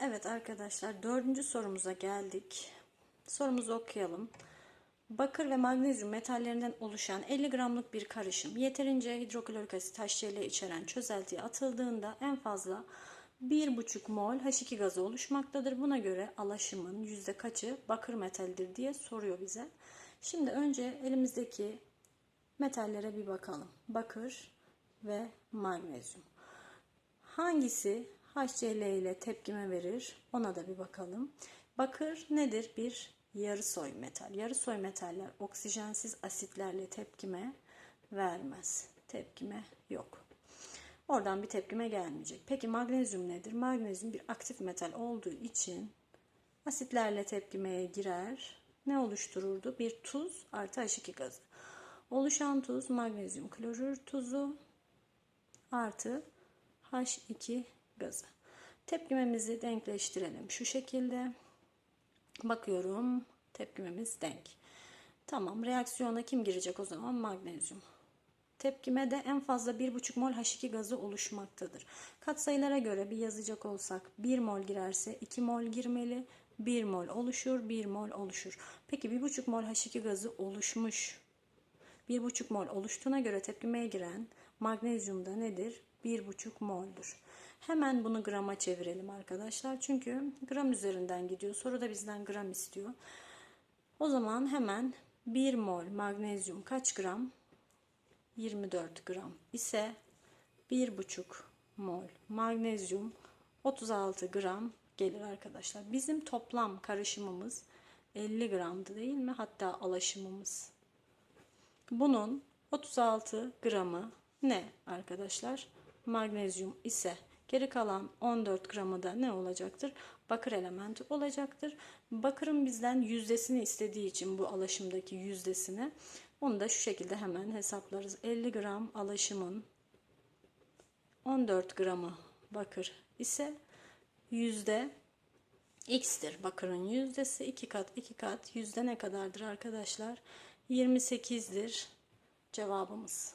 Evet arkadaşlar dördüncü sorumuza geldik. Sorumuzu okuyalım. Bakır ve magnezyum metallerinden oluşan 50 gramlık bir karışım yeterince hidroklorik asit HCl içeren çözeltiye atıldığında en fazla 1,5 mol H2 gazı oluşmaktadır. Buna göre alaşımın yüzde kaçı bakır metaldir diye soruyor bize. Şimdi önce elimizdeki metallere bir bakalım. Bakır ve magnezyum. Hangisi HCl ile tepkime verir? Ona da bir bakalım. Bakır nedir? Bir yarı soy metal. Yarı soy metaller oksijensiz asitlerle tepkime vermez. Tepkime yok. Oradan bir tepkime gelmeyecek. Peki magnezyum nedir? Magnezyum bir aktif metal olduğu için asitlerle tepkimeye girer. Ne oluştururdu? Bir tuz artı H2 gazı. Oluşan tuz magnezyum klorür tuzu artı H2 gazı. Tepkimemizi denkleştirelim. Şu şekilde bakıyorum. Tepkimemiz denk. Tamam. Reaksiyona kim girecek o zaman? Magnezyum. Tepkime de en fazla 1,5 mol H2 gazı oluşmaktadır. Katsayılara göre bir yazacak olsak 1 mol girerse 2 mol girmeli. 1 mol oluşur, 1 mol oluşur. Peki 1,5 mol H2 gazı oluşmuş. 1,5 mol oluştuğuna göre tepkimeye giren magnezyum da nedir? 1,5 moldur. Hemen bunu grama çevirelim arkadaşlar. Çünkü gram üzerinden gidiyor. Soruda bizden gram istiyor. O zaman hemen 1 mol magnezyum kaç gram? 24 gram ise 1,5 mol magnezyum 36 gram gelir arkadaşlar. Bizim toplam karışımımız 50 gramdı değil mi? Hatta alaşımımız. Bunun 36 gramı ne arkadaşlar? Magnezyum ise geri kalan 14 gramı da ne olacaktır? Bakır elementi olacaktır. Bakırın bizden yüzdesini istediği için bu alaşımdaki yüzdesini onu da şu şekilde hemen hesaplarız. 50 gram alaşımın 14 gramı bakır ise yüzde x'tir. Bakırın yüzdesi 2 kat 2 kat yüzde ne kadardır arkadaşlar? 28'dir cevabımız.